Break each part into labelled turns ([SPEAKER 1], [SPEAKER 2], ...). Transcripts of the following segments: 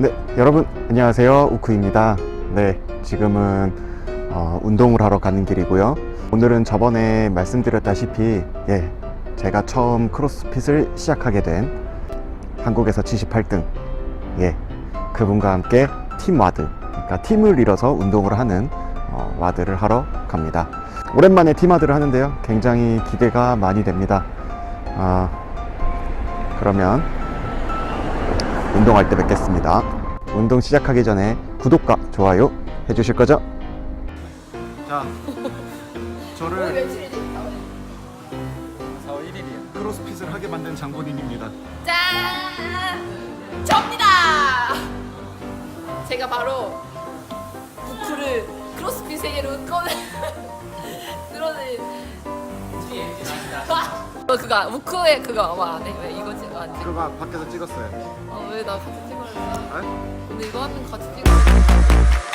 [SPEAKER 1] 네, 여러분 안녕하세요. 우쿠입니다. 네, 지금은 어, 운동을 하러 가는 길이고요. 오늘은 저번에 말씀드렸다시피 예, 제가 처음 크로스핏을 시작하게 된 한국에서 78등 예, 그분과 함께 팀 와드, 그러니까 팀을 이뤄서 운동을 하는 어, 와드를 하러 갑니다. 오랜만에 팀 와드를 하는데요. 굉장히 기대가 많이 됩니다. 아, 그러면 운동할 때 뵙겠습니다. 운동 시작하기 전에 구독과 좋아요 해주실 거죠? 자, 저를
[SPEAKER 2] 며칠이지?
[SPEAKER 1] 4월 1일이요. 크로스핏을 하게 만든 장본인입니다.
[SPEAKER 2] 짠! 접니다! 제가 바로 부크를 크로스핏 세계로 꺼내 들어낸 어, 그거 우크의 그거 아마 안 해? 왜 이거지? 안 돼?
[SPEAKER 1] 그거 밖에서 찍었어요.
[SPEAKER 2] 어, 왜나 같이 찍어야지?
[SPEAKER 1] 아?
[SPEAKER 2] 근데 이거 하면 같이 찍어.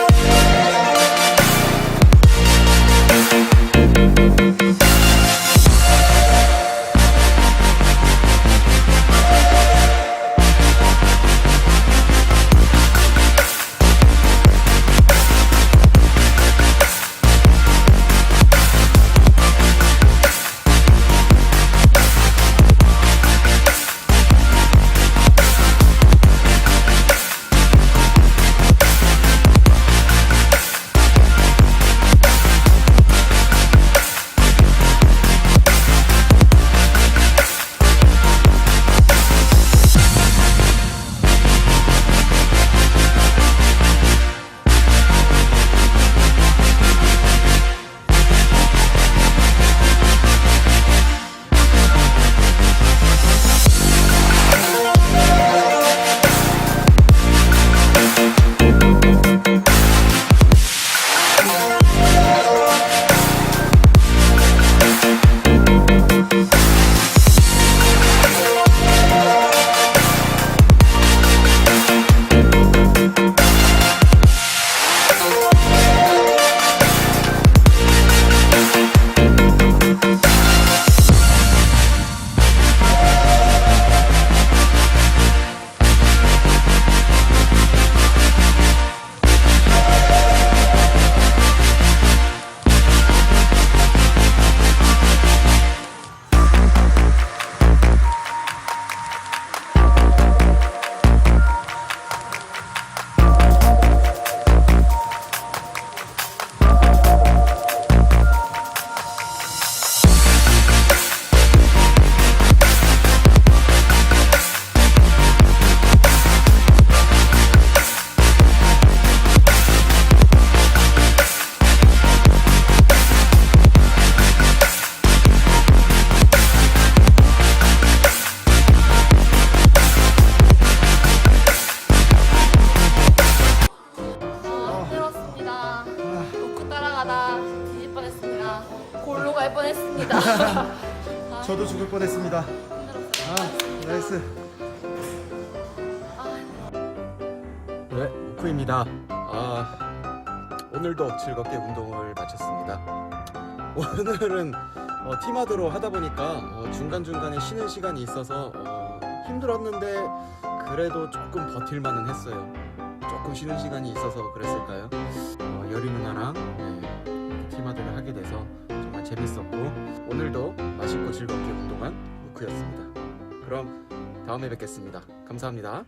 [SPEAKER 2] 아, 갈 뻔했습니다. 아,
[SPEAKER 1] 저도 죽을 뻔했습니다.
[SPEAKER 2] 힘들었어요.
[SPEAKER 1] 아, 나이스. 네, 우쿠입니다. 아, 오늘도 즐겁게 운동을 마쳤습니다. 오늘은 어, 팀워드로 하다 보니까 어, 중간중간에 쉬는 시간이 있어서 어, 힘들었는데 그래도 조금 버틸만은 했어요. 조금 쉬는 시간이 있어서 그랬을까요? 어, 여리 누나랑 네, 팀워크를 하게 돼서 재밌었고 오늘도 맛있고 즐겁게 운동한 우크였습니다. 그럼 다음에 뵙겠습니다. 감사합니다.